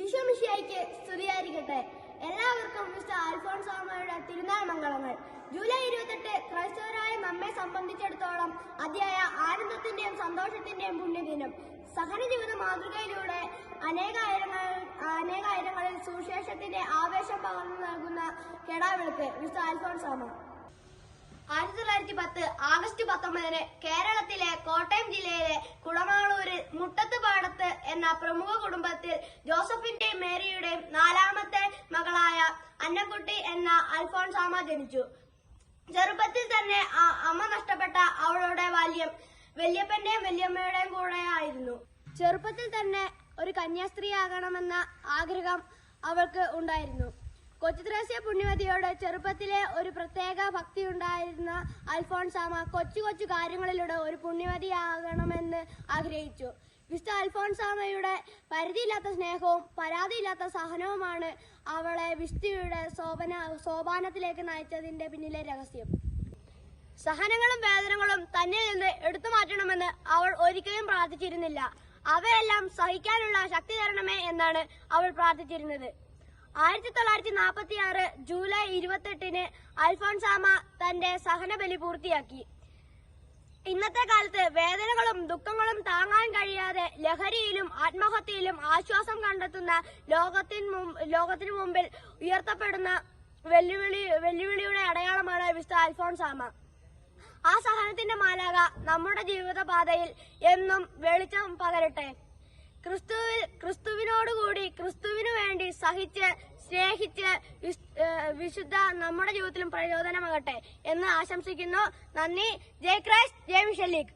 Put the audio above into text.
ഈശോമിഷിയായിക്ക് സ്തുതിയായിരിക്കട്ടെ. എല്ലാവർക്കും മിസ്റ്റർ അൽഫോൺസാമയുടെ തിരുനാൾ മംഗളങ്ങൾ ജൂലൈ ഇരുപത്തെട്ട് ക്രൈസ്തവരായ നമ്മെ സംബന്ധിച്ചിടത്തോളം അതിയായ ആനന്ദത്തിന്റെയും സന്തോഷത്തിന്റെയും പുണ്യദിനം. സഹന ജീവിത മാതൃകയിലൂടെ അനേകായിരങ്ങൾ അനേകായിരങ്ങളിൽ സുവിശേഷത്തിന്റെ ആവേശം പകർന്നു നൽകുന്ന കെടാവിളക്ക് മിസ്റ്റർ അൽഫോൺസാമ ആയിരത്തി തൊള്ളായിരത്തി പത്ത് ആഗസ്റ്റ് പത്തൊമ്പതിന് കേരളത്തിലെ കോട്ടയം ജില്ലയിലെ കുടമാളൂരിൽ മുട്ടത്ത് പാടത്ത് എന്ന പ്രമുഖ കുടുംബത്തിൽ ജോസഫിന്റെയും മേരിയുടെയും നാലാമത്തെ മകളായ അന്നക്കുട്ടി എന്ന അൽഫോൺസാമ ജനിച്ചു. ചെറുപ്പത്തിൽ തന്നെ അമ്മ നഷ്ടപ്പെട്ട അവളുടെ ബാല്യം വല്യപ്പന്റെയും വല്യമ്മയുടെയും കൂടെ ആയിരുന്നു ചെറുപ്പത്തിൽ തന്നെ ഒരു കന്യാസ്ത്രീ ആകണമെന്ന ആഗ്രഹം അവൾക്ക് ഉണ്ടായിരുന്നു. കൊച്ചുത്രേസ്യ പുണ്യവതിയോട് ചെറുപ്പത്തിലെ ഒരു പ്രത്യേക ഭക്തി ഉണ്ടായിരുന്ന അൽഫോൺസാമ കൊച്ചു കൊച്ചു കാര്യങ്ങളിലൂടെ ഒരു പുണ്യവതിയാകണമെന്ന് ആഗ്രഹിച്ചു. വിശുദ്ധ അൽഫോൺസാമയുടെ പരിധിയില്ലാത്ത സ്നേഹവും പരാതിയില്ലാത്ത സഹനവുമാണ് അവളെ വിശുദ്ധിയുടെ സോപന സോപാനത്തിലേക്ക് നയിച്ചതിന്റെ പിന്നിലെ രഹസ്യം. സഹനങ്ങളും വേദനകളും തന്നിൽ നിന്ന് എടുത്തു മാറ്റണമെന്ന് അവൾ ഒരിക്കലും പ്രാർത്ഥിച്ചിരുന്നില്ല. അവയെല്ലാം സഹിക്കാനുള്ള ശക്തി തരണമേ എന്നാണ് അവൾ പ്രാർത്ഥിച്ചിരുന്നത്. ആയിരത്തി തൊള്ളായിരത്തി നാൽപ്പത്തി ആറ് ജൂലൈ ഇരുപത്തെട്ടിന് അൽഫോൺസാമ തന്റെ സഹനബലി പൂർത്തിയാക്കി. ഇന്നത്തെ കാലത്ത് വേദനകളും ദുഃഖങ്ങളും താങ്ങാൻ ലഹരിയിലും ആത്മഹത്യയിലും ആശ്വാസം കണ്ടെത്തുന്ന ലോകത്തിന് ലോകത്തിന് മുമ്പിൽ ഉയർത്തപ്പെടുന്ന വെല്ലുവിളി വെല്ലുവിളിയുടെ അടയാളമാണ് വിശുദ്ധ അൽഫോൺസാമ ആ സഹനത്തിന്റെ മാലാക നമ്മുടെ ജീവിതപാതയിൽ എന്നും വെളിച്ചം പകരട്ടെ. ക്രിസ്തുവിൽ ക്രിസ്തുവിനോടുകൂടി ക്രിസ്തുവിനു വേണ്ടി സഹിച്ച് സ്നേഹിച്ച് വിശുദ്ധ നമ്മുടെ ജീവിതത്തിലും പ്രചോദനമാകട്ടെ എന്ന് ആശംസിക്കുന്നു. നന്ദി. ജയ് ക്രൈസ്റ്റ്. ജയ് മിഷൻ ലീഗ്.